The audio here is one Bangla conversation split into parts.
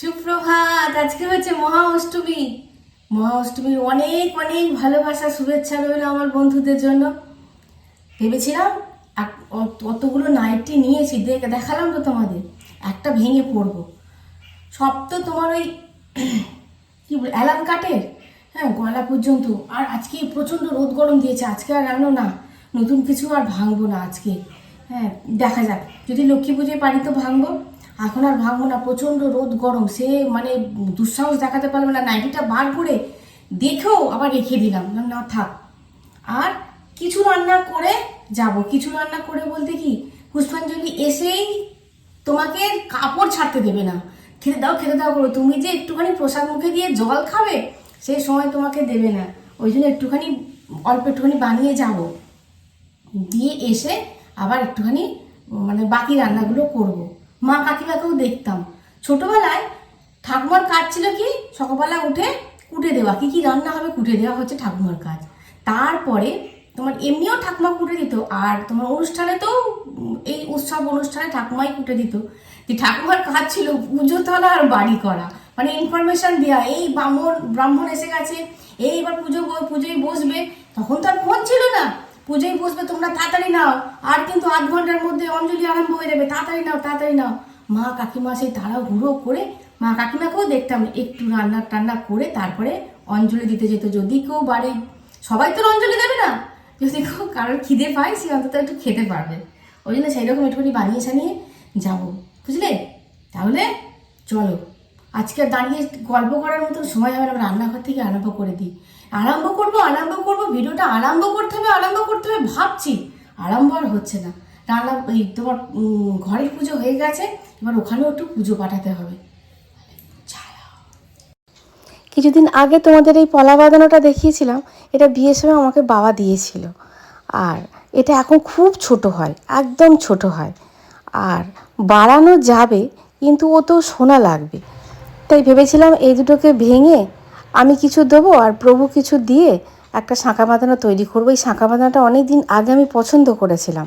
সুপ্রভাত, আজকে হচ্ছে মহা অষ্টমী। মহা অষ্টমীর অনেক অনেক ভালোবাসা, শুভেচ্ছা রইল আমার বন্ধুদের জন্য। ভেবেছিলাম অতগুলো নাইটি নিয়েছি, দেখে দেখালাম তো তোমাদের। একটা ভেঙে পড়ব। সব তো তোমার ওই কি অ্যালার্ম কাটের? হ্যাঁ গলা পর্যন্ত। আর আজকে প্রচণ্ড রোদ গরম দিয়েছে, আজকে আর রাখল না। নতুন কিছু আর ভাঙবো না আজকে। হ্যাঁ দেখা যাক। যদি লক্ষ্মী পুজোয় পারি তো ভাঙবো। এখন আর ভাঙবো না, প্রচণ্ড রোদ, গরম। সে মানে দুঃসাহস দেখাতে পারবে না, নাইটিটা বার করে দেখেও আবার রেখে দিলাম। না, থাক। আর কিছু রান্না করে যাব। কিছু রান্না করে বলতে কি, পুষ্পাঞ্জলি এসেই তোমাকে কাপড় ছাড়তে দেবে না। খেতে দাও খেতে দাও করো। তুমি যে একটুখানি প্রসাদ মুখে দিয়ে জল খাবে সেই সময় তোমাকে দেবে না। ওই জন্য একটুখানি, অল্প একটুখানি বানিয়ে যাব। দিয়ে এসে আবার একটুখানি মানে বাকি রান্নাগুলো করব। মা কাকিমাকেও দেখতাম। ছোটবেলায় ঠাকুমার কাজ ছিল কি? সকালবেলা উঠে কুটে দেওয়া। কি কি রান্না হবে কুটে দেওয়া হচ্ছে ঠাকুমার কাজ। তারপরে তোমার এমনিও ঠাকুমা কুটে দিত আর তোমার অনুষ্ঠানে তো এই উৎসব অনুষ্ঠানে ঠাকুমাই কুটে দিত। যে ঠাকুমার কাজ ছিল পুজো তোলা আর বাড়ি করা। মানে ইনফরমেশন দেওয়া এই ব্রাহ্মণ ব্রাহ্মণ এসে গেছে, এই এবার পুজো পুজোয় বসবে। তখন তো আর ফোন ছিল না। পুজোয় বসবে, তোমরা তাড়াতাড়ি নাও। আর কিন্তু আধ ঘণ্টার মধ্যে অঞ্জলি আরম্ভ হয়ে যাবে, তাড়াতাড়ি নাও তাড়াতাড়ি নাও। মা কাকিমা সেই ঘুরো করে, মা কাকিমাকেও দেখতাম, একটু রান্না টান্না করে তারপরে অঞ্জলি দিতে যেত। যদি কেউ বাড়ি, সবাই তো অঞ্জলি দেবে না? যদি কেউ কারোর খিদে পায়, সে অন্তত একটু খেতে পারবে। ওই জন্য সেই রকম একটুখানি বানিয়ে সানিয়ে যাব। বুঝলে? তাহলে চলো। আজকে দাঁড়িয়ে গল্প করার মতন সময় হবে না রান্নাঘর থেকে আরম্ভ করে দিই। আরম্ভ করব আরম্ভ করব, ভিডিওটা আরম্ভ করতে হবে, আরম্ভ করতে হবে, ভাবছি। আরম্ভ আর হচ্ছে না। রান্না, এই তোমার ঘরের পুজো হয়ে গেছে, এবার ওখানেও একটু পুজো পাঠাতে হবে। কিছুদিন আগে তোমাদের এই পলা বাঁধানোটা দেখিয়েছিলাম, এটা বিয়ের সময় আমাকে বাবা দিয়েছিল। আর এটা এখন খুব ছোট হয়, একদম ছোট হয়। আর বাড়ানো যাবে, কিন্তু ও তো সোনা লাগবে। তাই ভেবেছিলাম এই দুটোকে ভেঙে আমি কিছু দেবো আর প্রভু কিছু দিয়ে একটা শাঁখা বাঁধানো তৈরি করব। এই শাঁখা বাঁধানোটা অনেক দিন আগে আমি পছন্দ করেছিলাম।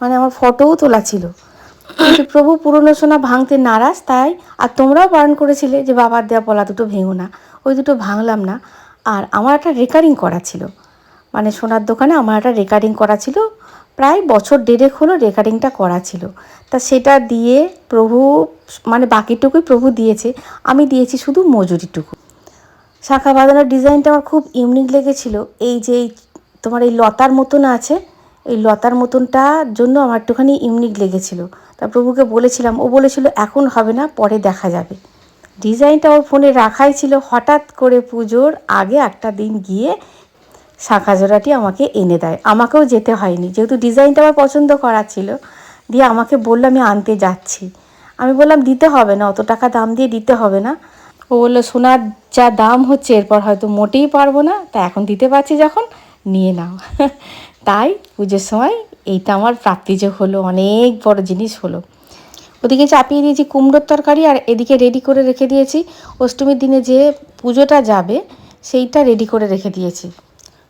মানে আমার ফটোও তোলা ছিল। প্রভু পুরনো সোনা ভাঙতে নারাজ, তাই আর তোমরাও বারণ করেছিলে যে বাবার দেওয়া পলা দুটো ভেঙো না, ওই দুটো ভাঙলাম না। আর আমার একটা রেকারিং করা ছিল। মানে সোনার দোকানে আমার একটা রেকারিং করা ছিল প্রায় বছর দেড়েক হলো রেকারিংটা করা ছিল। তা সেটা দিয়ে প্রভু মানে বাকিটুকুই প্রভু দিয়েছে, আমি দিয়েছি শুধু মজুরিটুকু। শাখা বাঁধানোর ডিজাইনটা আমার খুব ইউনিক লেগেছিল। এই যে তোমার এই লতার মতন আছে, এই লতার মতনটার জন্য আমার একটুখানি ইউনিক লেগেছিল। তা প্রভুকে বলেছিলাম, ও বলেছিল, এখন হবে না, পরে দেখা যাবে। ডিজাইনটা ওর ফোনে রাখাই ছিল। হঠাৎ করে পুজোর আগে একটা দিন গিয়ে শাখা জোড়াটি আমাকে এনে দেয়। আমাকেও যেতে হয়নি। যেহেতু ডিজাইনটা আমার পছন্দ করা ছিল, দিয়ে আমাকে বলল, আমি আনতে যাচ্ছি। আমি বললাম, দিতে হবে না, অত টাকা দাম দিয়ে দিতে হবে না। ও বলল, সোনার যা দাম হচ্ছে, এরপর হয়তো মোটেই পারব না। তা এখন দিতে পারছি যখন, নিয়ে নাও। তাই পুজোর সময় এইটা আমার প্রাপ্তিযোগ হলো, অনেক বড় জিনিস হলো। ওদিকে চাপিয়ে দিয়েছি কুমড়োর তরকারি আর এদিকে রেডি করে রেখে দিয়েছি। অষ্টমীর দিনে যে পুজোটা যাবে, সেইটা রেডি করে রেখে দিয়েছি।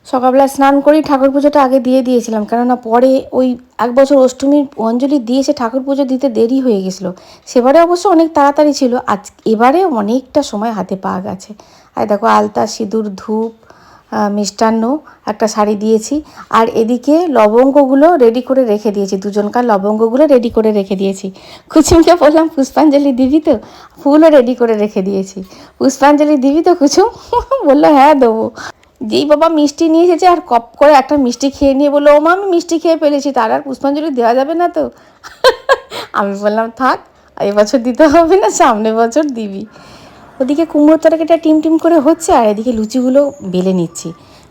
সকালবেলা স্নান করেই ঠাকুর পুজোটা আগে দিয়ে দিয়েছিলাম, কেননা পরে ওই এক বছর অষ্টমীর অঞ্জলি দিয়েছে ঠাকুর পুজো দিতে দেরি হয়ে গেছিল। সেবারে অবশ্য অনেক তাড়াতাড়ি ছিল, আজ এবারে অনেকটা সময় হাতে পাওয়া গেছে। আর দেখো, আলতা, সিঁদুর, ধূপ মিষ্টান্ন, একটা শাড়ি দিয়েছি, আর এদিকে লবঙ্গগুলো রেডি করে রেখে দিয়েছি, দুজনকার লবঙ্গগুলো রেডি করে রেখে দিয়েছি। কুচুমকে বললাম, পুষ্পাঞ্জলি দিবি তো? ফুলও রেডি করে রেখে দিয়েছি। পুষ্পাঞ্জলি দিবি তো কুচুম? বলল হ্যাঁ দেবো। যেই বাবা মিষ্টি নিয়ে এসেছে আর কপ করে একটা মিষ্টি খেয়ে নিয়ে বলল ও মা আমি মিষ্টি খেয়ে ফেলেছি, তার আর পুষ্পাঞ্জলি দেওয়া যাবে না তো? আমি বললাম, থাক, এবছর দিতে হবে না, সামনে বছর দিবি। ওদিকে কুমড়োর তরকারিটা টিম টিম করে হচ্ছে আর এদিকে লুচিগুলো বেলে নিচ্ছি।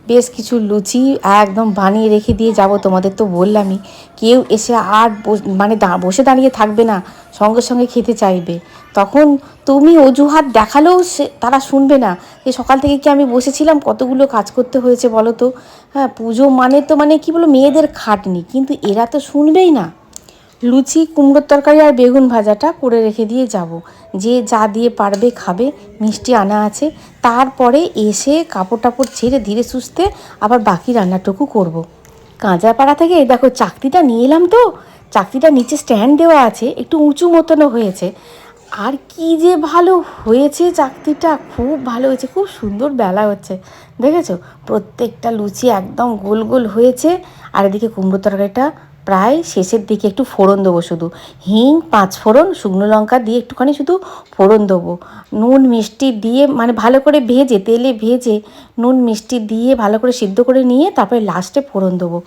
বেশ কিছু লুচি একদম বানিয়ে রেখে দিয়ে যাব, তোমাদের তো বললামই। কেউ এসে আর মানে বসে দাঁড়িয়ে থাকবে না, সঙ্গে সঙ্গে খেতে চাইবে। তখন তুমি অজুহাত দেখালেও সে, তারা শুনবে না। যে সকাল থেকে কি আমি বসেছিলাম? কতগুলো কাজ করতে হয়েছে বলো তো? হ্যাঁ পুজো মানে তো মানে কি বলো, মেয়েদের খাটনি। কিন্তু এরা তো শুনবেই না। লুচি, কুমড়োর তরকারি আর বেগুন ভাজাটা করে রেখে দিয়ে যাব। যে যা দিয়ে পারবে খাবে, মিষ্টি আনা আছে। তারপরে এসে কাপড় টাপড় ছেড়ে ধীরে সুস্থে আবার বাকি রান্নাটুকু করব। কাঁচাপাড়া থেকে দেখো চাকতিটা নিয়ে এলাম তো। চাকতিটা নিচে স্ট্যান্ড দেওয়া আছে, একটু উঁচু মতনও হয়েছে। আর কি যে ভালো হয়েছে চাকতিটা, খুব ভালো হয়েছে, খুব সুন্দর বেলা হচ্ছে। দেখেছ? প্রত্যেকটা লুচি একদম গোল গোল হয়েছে। আর এদিকে কুমড়ো তরকারিটা প্রায় শেষের দিকে একটু ফোড়ন দেবো শুধু। হিং, পাঁচ ফোড়ন, শুকনো লঙ্কা দিয়ে একটুখানি শুধু ফোড়ন দেবো। নুন, মিষ্টি দিয়ে মানে ভালো করে ভেজে, তেলে ভেজে নুন, মিষ্টি দিয়ে ভালো করে সিদ্ধ করে নিয়ে তারপরে লাস্টে ফোড়ন দেবো।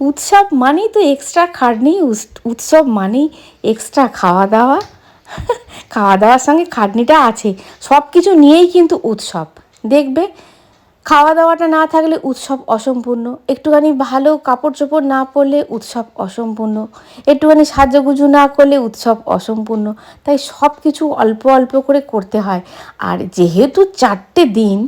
উৎসব মানেই তো এক্সট্রা খাটনি উৎসব মানেই এক্সট্রা খাওয়া দাওয়া খাওয়া দাওয়ার সঙ্গে খাটনিটা আছে। সব কিছু নিয়েই কিন্তু উৎসব। দেখবে খাওয়া দাওয়াটা না থাকলে উৎসব অসম্পূর্ণ। একটুখানি ভালো কাপড় চোপড় না পরলে উৎসব অসম্পূর্ণ। একটুখানি সাজুগুজু না করলে উৎসব অসম্পূর্ণ। তাই সব কিছু অল্প অল্প করে করতে হয়। আর যেহেতু চারটে দিন,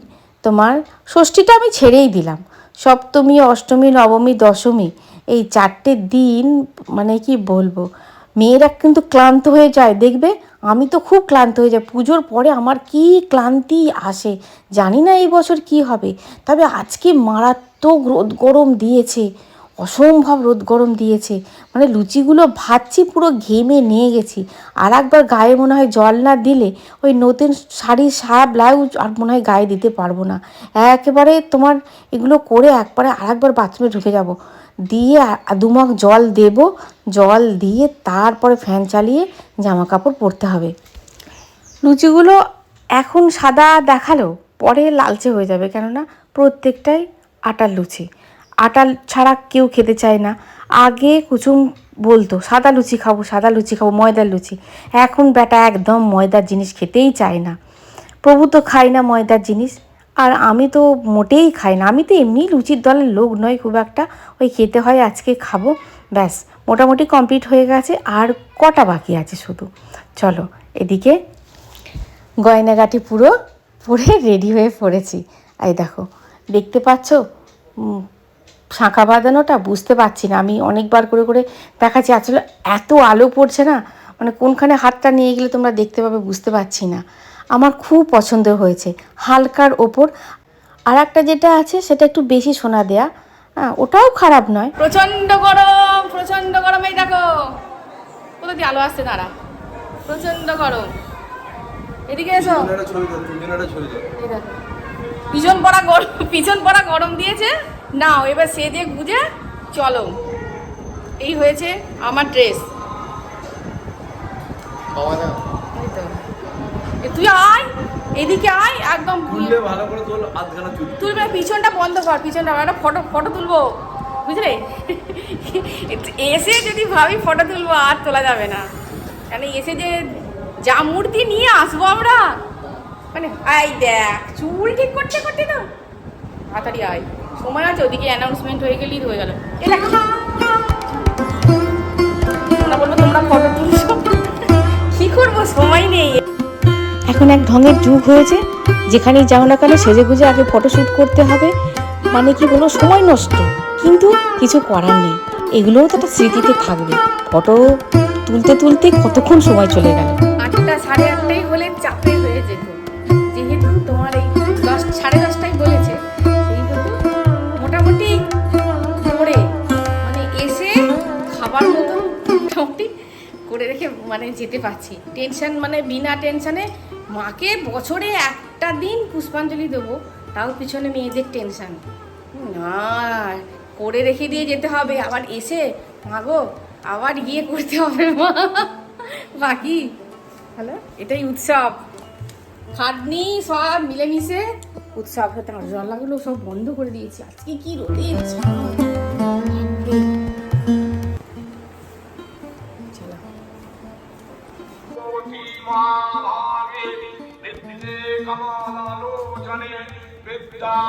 তোমার ষষ্ঠীটা আমি ছেড়েই দিলাম। সপ্তমী, অষ্টমী, নবমী, দশমী, এই চারটে দিন মানে কি বলব? মেয়েরা কিন্তু ক্লান্ত হয়ে যায়। দেখবে? আমি তো খুব ক্লান্ত হয়ে যাই। পুজোর পরে আমার কি ক্লান্তি আসে? জানি না এই বছর কি হবে। তবে আজকে মারাত্মক রোদ গরম দিয়েছে। অসম্ভব রোদ গরম দিয়েছে। মানে লুচিগুলো ভাজছি, পুরো ঘেমে নিয়ে গেছি। আর একবার গায়ে মনে হয় জল না দিলে ওই নতুন শাড়ি সায়া ব্লাউজ আর মনে হয় গায়ে দিতে পারব না। একেবারে তোমার এগুলো করে একবারে আর একবার বাথরুমে ঢুকে যাব। দিয়ে দুমগ জল দেব। জল দিয়ে তারপরে ফ্যান চালিয়ে জামা কাপড় পরতে হবে। লুচিগুলো এখন সাদা দেখাল পরে লালচে হয়ে যাবে কেননা প্রত্যেকটাই আটার লুচি। আটার ছাড়া কেউ খেতে চায় না। আগে কুচুম বলতো, সাদা লুচি খাব, সাদা লুচি খাব, ময়দার লুচি। এখন বেটা একদম ময়দার জিনিস খেতেই চায় না। প্রভু তো খায় না ময়দার জিনিস। আর আমি তো মোটেই খাই না। আমি তো এমনি লুচির দলের লোক নয় খুব একটা। ওই খেতে হয়, আজকে খাব। ব্যাস, মোটামুটি কমপ্লিট হয়ে গেছে। আর কটা বাকি আছে শুধু? চলো, এদিকে গয়নাগাটি পুরো পরে রেডি হয়ে পড়েছি। এই দেখো, দেখতে পাচ্ছ? শাঁখা বাঁধানোটা বুঝতে পারছি না। আমি অনেকবার করে করে দেখাচ্ছি। আসলে এত আলো পড়ছে না মানে কোনখানে হাতটা নিয়ে গেলে তোমরা দেখতে পাবে বুঝতে পারছি না। আমার খুব পছন্দ হয়েছে। হালকার ওপর। আর একটা যেটা আছে সেটা একটু বেশি সোনা দেয়া। হ্যাঁ ওটাও খারাপ নয়। প্রচণ্ড গরম প্রচণ্ড গরম। এই দেখো কোথা দিয়ে আলো আসছে দাঁড়া। প্রচণ্ড গরম। এদিকে এসো। পিছন পড়া গরম পিছন পড়া গরম দিয়েছে। নাও এবার সে দিয়ে গুজে চলো। এই হয়েছে আমার ড্রেস। তুই আয় এদিকে আয় একদম তুললে ভালো করে তোল আধখানা চুল। তুলবে পিছনটা বন্ধ কর পিছনটা একটা ফটো ফটো তুলবো। বুঝলে? এসে যদি ভাবি ফটো তুলবো আর তোলা যাবে না। কেন এসে যে যা মূর্তি নিয়ে আসব আমরা মানে আই দেখ চুল ঠিক করতে করতে না তাড়াতাড়ি আয়। সময় আছে ওদিকে অ্যানাউন্সমেন্ট হয়ে গেলেই তো হয়ে গেল। তোমরা বলব তোমরা ফটো তুলছো? কি করব? সময় নেই। এখন এক ঢঙের যুগ হয়েছে, যেখানেই যাও না কেন সেজে গুজে আগে ফটোশ্যুট করতে হবে মানে কি কোনো সময় নষ্ট? কিন্তু কিছু করার নেই। এগুলোও তো একটা স্মৃতিতে থাকবে। ফটো তুলতে তুলতে কতক্ষণ সময় চলে গেল? আটটা সাড়ে আটটাই হলে চাপে হয়ে যেত। যেহেতু তোমার এই দশ, সাড়ে দশটায় বলেছে মোটামুটি করে মানে এসে খাবার মতো মোটামুটি করে রেখে মানে যেতে পারছি। টেনশন মানে বিনা টেনশনে মাকে বছরে একটা দিন পুষ্পাঞ্জলি দেবো, তাও পিছনে মেয়েদের টেনশন না, করে রেখে দিয়ে যেতে হবে, আবার এসে মাগো আবার গিয়ে করতে হবে, মা। বাকি, হ্যালো, এটাই উৎসব। খাটনি সব মিলেমিশে উৎসব হতে জলাগুলো সব বন্ধ করে দিয়েছি। আজকে কি রোদের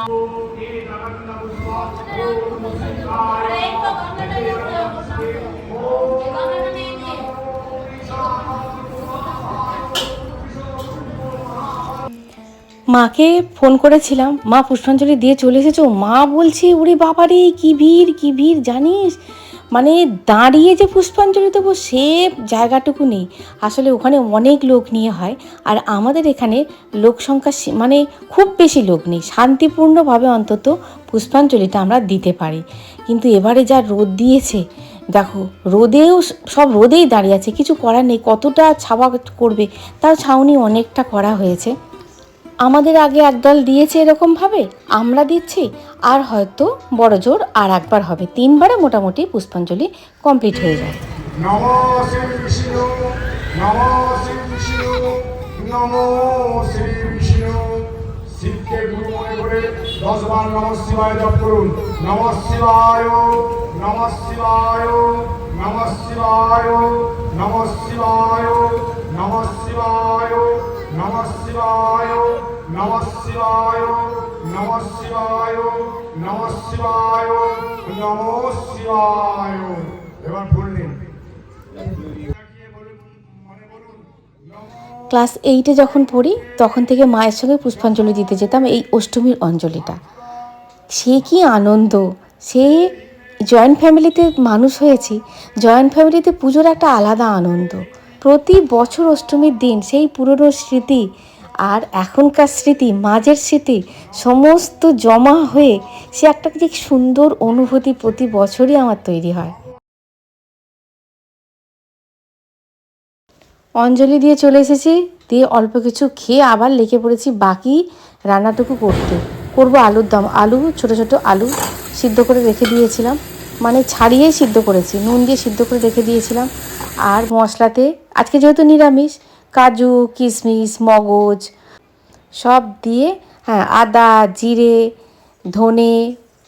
মাকে ফোন করেছিলাম, মা পুষ্পাঞ্জলি দিয়ে চলে এসেছ। মা বলছে, ওরে বাবারে, কি ভিড় কি ভিড়, জানিস? মানে দাঁড়িয়ে যে পুষ্পাঞ্জলি দেবো সে জায়গাটুকু নেই। আসলে ওখানে অনেক লোক নিয়ে হয় আর আমাদের এখানে লোক সংখ্যা মানে খুব বেশি লোক নেই। শান্তিপূর্ণভাবে অন্তত পুষ্পাঞ্জলিটা আমরা দিতে পারি। কিন্তু এবারে যা রোদ দিয়েছে, দেখো রোদেও সব রোদেই দাঁড়িয়ে আছে। কিছু করার নেই। কতটা ছাওয়া করবে, তাও ছাউনি অনেকটা করা হয়েছে। আমাদের আগে একদল দিয়েছে এরকমভাবে, আমরা দিচ্ছি, আর হয়তো বড় জোর আর একবার হবে। তিনবারে মোটামুটি পুষ্পাঞ্জলি কমপ্লিট হয়ে যায়। নমো শিবায়, নম শিবায় নম শিবায় নম শিবায়। নম শিবায় নম শিবায় নম শিবায় নম শিবায় নম শিবায় নম শিবায়। এবার ক্লাস এইটে যখন পড়ি, তখন থেকে মায়ের সঙ্গে পুষ্পাঞ্জলি দিতে যেতাম এই অষ্টমীর অঞ্জলিটা। সে কি আনন্দ! সে জয়েন্ট ফ্যামিলিতে মানুষ হয়েছি জয়েন্ট ফ্যামিলিতে পুজোর একটা আলাদা আনন্দ। প্রতি বছর অষ্টমীর দিন সেই পুরনো স্মৃতি আর এখনকার স্মৃতি, মাঝের স্মৃতি সমস্ত জমা হয়ে সে একটা যে সুন্দর অনুভূতি প্রতি বছরই আমার তৈরি হয়। অঞ্জলি দিয়ে চলে এসেছি, দিয়ে অল্প কিছু খেয়ে আবার লেগে পড়েছি বাকি রান্নাটুকু করতে। করব আলুর দম, আলু, ছোট ছোট আলু সিদ্ধ করে রেখে দিয়েছিলাম। মানে ছাড়িয়েই সিদ্ধ করেছি। নুন দিয়ে সিদ্ধ করে রেখে দিয়েছিলাম। আর মশলাতে আজকে যেহেতু নিরামিষ, কাজু, কিশমিশ, মগজ, সব দিয়ে হ্যাঁ আদা, জিরে, ধনে,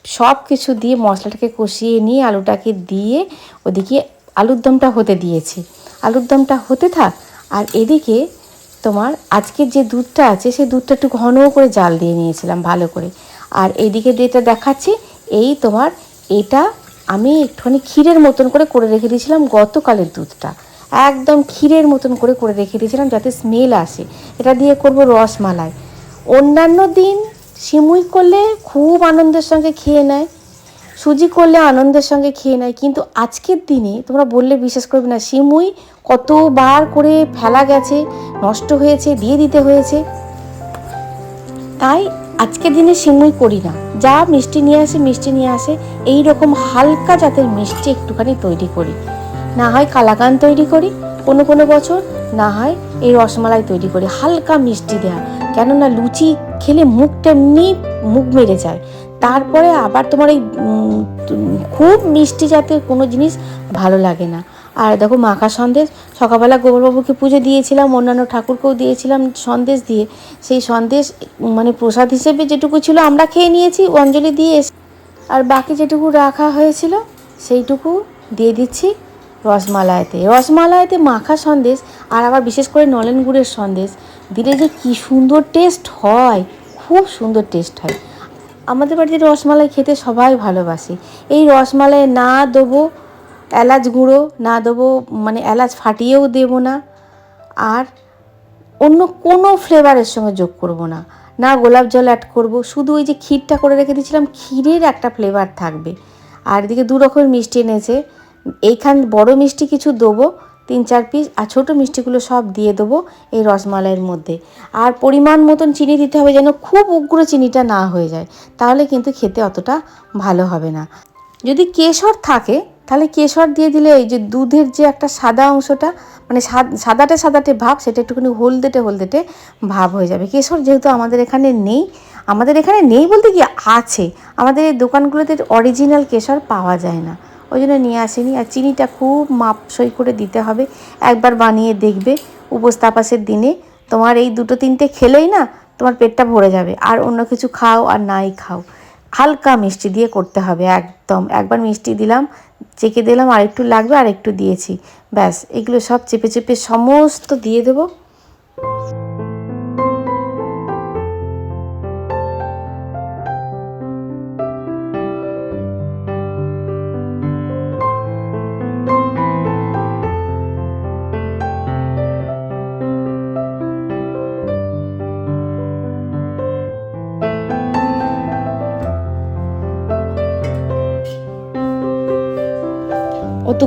সব কিছু দিয়ে মশলাটাকে কষিয়ে নিয়ে আলুটাকে দিয়ে ওদিকে আলুর দমটা হতে দিয়েছি। আলুর দমটা হতে থাক, আর এদিকে তোমার আজকের যে দুধটা আছে, সেই দুধটা একটু ঘন করে জাল দিয়ে নিয়েছিলাম ভালো করে। আর এইদিকে যেটা দেখাচ্ছি, এই তোমার এটা আমি একটুখানি ক্ষীরের মতন করে করে রেখে দিয়েছিলাম গতকালের দুধটা। একদম ক্ষীরের মতন করে করে রেখে দিয়েছিলাম যাতে স্মেল আসে। এটা দিয়ে করব রসমালাই। অন্যান্য দিন সিমুই করলে খুব আনন্দের সঙ্গে খেয়ে নেয়, সুজি করলে আনন্দের সঙ্গে খেয়ে নেয়, কিন্তু আজকের দিনে তোমরা বললে বিশ্বাস করবে না সিমুই কতবার করে ফেলা গেছে, নষ্ট হয়েছে, দিয়ে দিতে হয়েছে। তাই আজকের দিনে সিমুই করি না। যা মিষ্টি নিয়ে আসে, মিষ্টি নিয়ে আসে এই রকম হালকা জাতের মিষ্টি একটুখানি তৈরি করি। না হয় কালাকান তৈরি করি, কোনো কোনো বছর, না হয় এই রসমালাই তৈরি করি, হালকা মিষ্টি দেওয়া কেননা লুচি খেলে মুখটা এমনি মুখ মেরে যায়। তারপরে আবার তোমার এই খুব মিষ্টি জাতীয় কোনো জিনিস ভালো লাগে না। আর দেখো মাখা সন্দেশ। সকালবেলা গোবরবাবুকে পুজো দিয়েছিলাম, অন্যান্য ঠাকুরকেও দিয়েছিলাম সন্দেশ দিয়ে। সেই সন্দেশ মানে প্রসাদ হিসেবে যেটুকু ছিল আমরা খেয়ে নিয়েছি, অঞ্জলি দিয়ে এসে- আর বাকি যেটুকু রাখা হয়েছিল, সেইটুকু দিয়ে দিচ্ছি রসমালাইতে। রসমালাইতে মাখা সন্দেশ, আর আবার বিশেষ করে নলেন গুড়ের সন্দেশ। দিলে যে কী সুন্দর টেস্ট হয়, খুব সুন্দর টেস্ট হয়। আমাদের বাড়িতে রসমালাই খেতে সবাই ভালোবাসে। এই রসমালাই না দেবো এলাচ গুঁড়ো না দেবো মানে এলাচ ফাটিয়েও দেবো না। আর অন্য কোনো ফ্লেভারের সঙ্গে যোগ করব না। না গোলাপ জল অ্যাড করব, শুধু ওই যে ক্ষীরটা করে রেখে দিয়েছিলাম, ক্ষীরের একটা ফ্লেভার থাকবে। আর এদিকে দু রকমের মিষ্টি এনেছে। এইখান বড় মিষ্টি কিছু দেবো, তিন চার পিস আর ছোটো মিষ্টিগুলো সব দিয়ে দেবো এই রসমালাইয়ের মধ্যে। আর পরিমাণ মতন চিনি দিতে হবে যেন খুব উগ্র চিনিটা না হয়ে যায়, তাহলে কিন্তু খেতে অতটা ভালো হবে না। যদি কেশর থাকে তাহলে কেশর দিয়ে দিলে এই যে দুধের যে একটা সাদা অংশটা মানে সাদ- সাদাটে সাদাটে ভাব, সেটা একটুখানি হলদেটে হলদেটে ভাব হয়ে যাবে। কেশর যেহেতু আমাদের এখানে নেই, আমাদের এখানে নেই বলতে কি আছে। আমাদের এই দোকানগুলোতে অরিজিনাল কেশর পাওয়া যায় না। ওই জন্য নিয়ে আসেনি। আর চিনিটা খুব মাপসই করে দিতে হবে। একবার বানিয়ে দেখবে উপস্থাপাসের দিনে। তোমার এই দুটো তিনটে খেলেই না তোমার পেটটা ভরে যাবে। আর অন্য কিছু খাও আর নাই খাও। হালকা মিষ্টি দিয়ে করতে হবে, একদম। একবার মিষ্টি দিলাম, চেকে দিলাম আর একটু লাগবে আর একটু দিয়েছি। ব্যাস, এগুলো সব চেপে চেপে সমস্ত দিয়ে দেবো।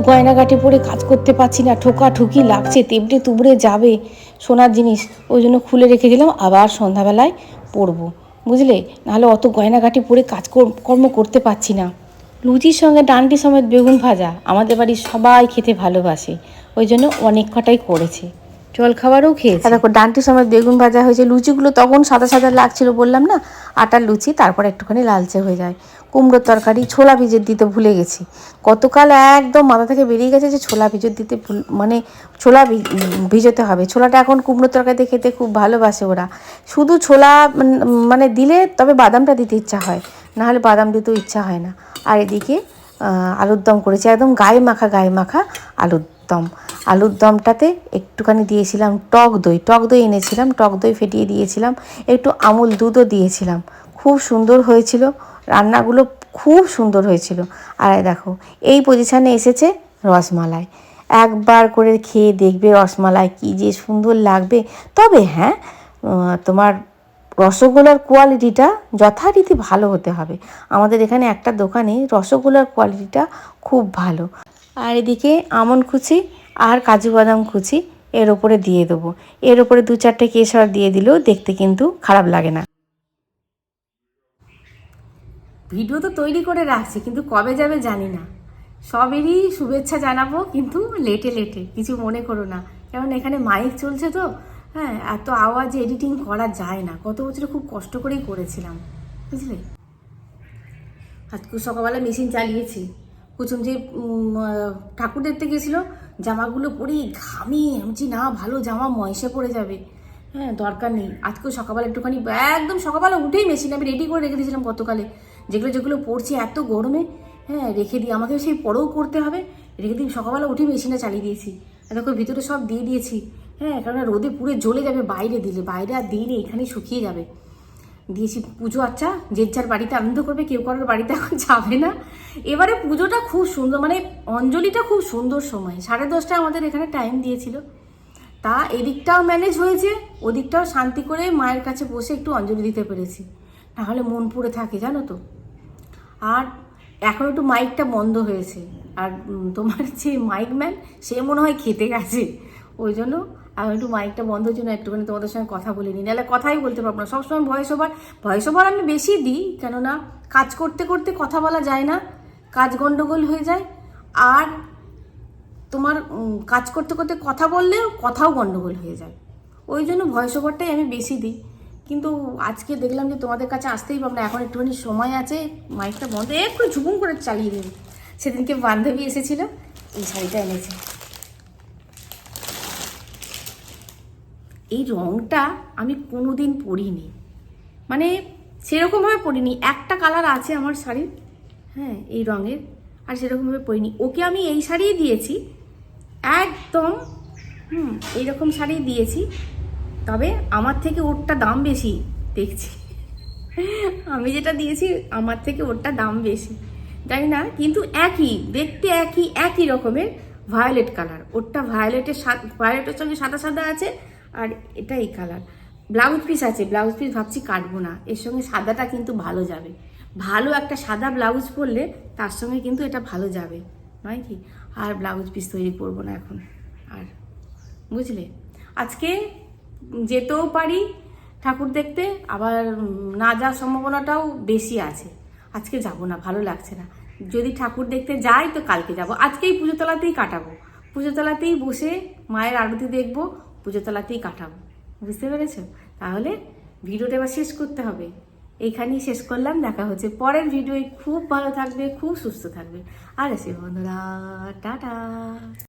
অত গয়নাগাটি পরে কাজ করতে পারছি না ঠোকা ঠুকি লাগছে, তেমনি তুবড়ে যাবে সোনার জিনিস। ওই জন্য খুলে রেখে দিলাম আবার সন্ধ্যাবেলায় পরবো। বুঝলে? নাহলে অত গয়নাগাটি পরে কাজ কর- কর্ম করতে পারছি না। লুচির সঙ্গে ডান্ডি সমেত বেগুন ভাজা আমাদের বাড়ির সবাই খেতে ভালোবাসে, ওই জন্য অনেক কটাই করেছে। জল খাবারও খেয়েছে। দেখো, ডান্টি সময় বেগুন ভাজা হয়েছে, লুচিগুলো তখন সাদা সাদা লাগছিল, বললাম না, আটার লুচি, তারপর একটুখানি লালচে হয়ে যায়। কুমড়োর তরকারি, ছোলা ভিজে দিতে ভুলে গেছি। গতকাল একদম মাথা থেকে বেরিয়ে গেছে যে ছোলা ভিজে দিতে মানে ছোলা ভিজোতে হবে। ছোলাটা এখন কুমড়োর তরকারিতে খেতে খুব ভালোবাসে ওরা। শুধু ছোলা মানে দিলে তবে বাদামটা দিতে ইচ্ছা হয়, নাহলে বাদাম দিতেও ইচ্ছা হয় না। আর এদিকে আলুর দম করেছি, একদম গায়ে মাখা গায়ে মাখা আলুর দম আলুর দমটাতে একটুখানি দিয়েছিলাম টক দই। টক দই এনেছিলাম, টক দই ফেটিয়ে দিয়েছিলাম, একটু আমুল দুধও দিয়েছিলাম। খুব সুন্দর হয়েছিল, রান্নাগুলো খুব সুন্দর হয়েছিল। আর দেখো, এই পজিশানে এসেছে রসমালাই। একবার করে খেয়ে দেখবে রসমালাই কি যে সুন্দর লাগবে। তবে হ্যাঁ তোমার রসগোল্লার কোয়ালিটিটা যথারীতি ভালো হতে হবে। আমাদের এখানে একটা দোকানে রসগোল্লার কোয়ালিটিটা খুব ভালো। আর এদিকে আমন কুচি আর কাজু বাদাম কুচি এর ওপরে দিয়ে দেবো। এর ওপরে দু চারটে কেশর দিয়ে দিলেও দেখতে কিন্তু খারাপ লাগে না। ভিডিও তো তৈরি করে রাখছি, কিন্তু কবে যাবে জানি না। সবেরই শুভেচ্ছা জানাব, কিন্তু লেটে লেটে, কিছু মনে করো না। কারণ এখানে মাইক চলছে তো হ্যাঁ এত আওয়াজ এডিটিং করা যায় না। গত বছরে খুব কষ্ট করেই করেছিলাম, বুঝলে? আজকে সকালবেলা মেশিন চালিয়েছি। কুচুম যে ঠাকুর দেখতে গেছিল, জামাগুলো পরে ঘামি, আমি না, ভালো জামা ময়সে পড়ে যাবে। হ্যাঁ দরকার নেই। আজকেও সকালবেলা একটুখানি, একদম সকালবেলা উঠেই মেশিন আমি রেডি করে রেখে দিয়েছিলাম গতকালে। যেগুলো যেগুলো পড়ছে এত গরমে হ্যাঁ রেখে দিই আমাকে সেই পরেও করতে হবে। রেখে দিই সকালবেলা উঠেই মেশিনটা চালিয়ে দিয়েছি। দেখো, ভিতরে সব দিয়ে দিয়েছি। হ্যাঁ কারণ রোদে পুড়ে জ্বলে যাবে বাইরে দিলে। বাইরে আর দিলে এখানেই শুকিয়ে যাবে। দিয়েছি পুজো আচ্ছা যে যার বাড়িতে আনন্দ করবে, কেউ কারোর বাড়িতে এখন যাবে না। এবারে পুজোটা খুব সুন্দর মানে অঞ্জলিটা খুব সুন্দর সময়, সাড়ে দশটায় আমাদের এখানে টাইম দিয়েছিল। তা এদিকটাও ম্যানেজ হয়েছে, ওদিকটাও শান্তি করে মায়ের কাছে বসে একটু অঞ্জলি দিতে পেরেছি। নাহলে মন পুড়ে থাকে, জানো তো। আর এখন একটু মাইকটা বন্ধ হয়েছে। আর তোমার যে মাইক ম্যান সে মনে হয় খেতে গেছে। ওই জন্য আমি একটু মাইকটা বন্ধ না, একটুখানি তোমাদের সঙ্গে কথা বলে নিই। নাহলে কথাই বলতে পারব না। সবসময় ভয়েস ওভার ভয়েস ওভার আমি বেশি দিই, কেননা কাজ করতে করতে কথা বলা যায় না, কাজ গন্ডগোল হয়ে যায়। আর তোমার কাজ করতে করতে কথা বললেও কথাও গন্ডগোল হয়ে যায়। ওই জন্য ভয়েস ওভারটাই আমি বেশি দিই। কিন্তু আজকে দেখলাম যে তোমাদের কাছে আসতেই পারব না, এখন একটুখানি সময় আছে মাইকটা বন্ধ, একটু ঝুপুম করে চালিয়ে দেবে সেদিনকে বান্ধবী এসেছিল, এই শাড়িটা এনেছে। এই রঙটা আমি কোনো দিন পরিনি। মানে সেরকমভাবে পরিনি। একটা কালার আছে আমার শাড়ির হ্যাঁ এই রঙের, আর সেরকমভাবে পরিনি। ওকে আমি এই শাড়িই দিয়েছি, একদম, হুম, এইরকম শাড়ি দিয়েছি। তবে আমার থেকে ওরটা দাম বেশি, দেখছি। আমি যেটা দিয়েছি, আমার থেকে ওরটা দাম বেশি, জানি না, কিন্তু একই, দেখতে একই একই রকমের ভায়োলেট কালার ওরটা ভায়োলেটের ভায়োলেটের সঙ্গে সাদা সাদা আছে আর এটা এই কালার ব্লাউজ পিস আছে ব্লাউজ পিস ভাবছি কাটবো না। এর সঙ্গে সাদাটা কিন্তু ভালো যাবে। ভালো একটা সাদা ব্লাউজ পরলে তার সঙ্গে কিন্তু এটা ভালো যাবে, নয় কি? আর ব্লাউজ পিস তৈরি করব না এখন আর, বুঝলে? আজকে যেতেও পারি ঠাকুর দেখতে, আবার না যাওয়ার সম্ভাবনাটাও বেশি আছে। আজকে যাব না, ভালো লাগছে না। যদি ঠাকুর দেখতে যাই তো কালকে যাব। আজকেই পুজো তলাতেই কাটাবো। পুজো তলাতেই বসে মায়ের আরতি দেখব। পুজো তলাতেই কাটাবো। বুঝতে পেরেছ তাহলে ভিডিওটা এবার শেষ করতে হবে। এইখানেই শেষ করলাম। দেখা হচ্ছে পরের ভিডিও খুব ভালো থাকবে, খুব সুস্থ থাকবে। আর এসে বন্ধুরা, টাটা।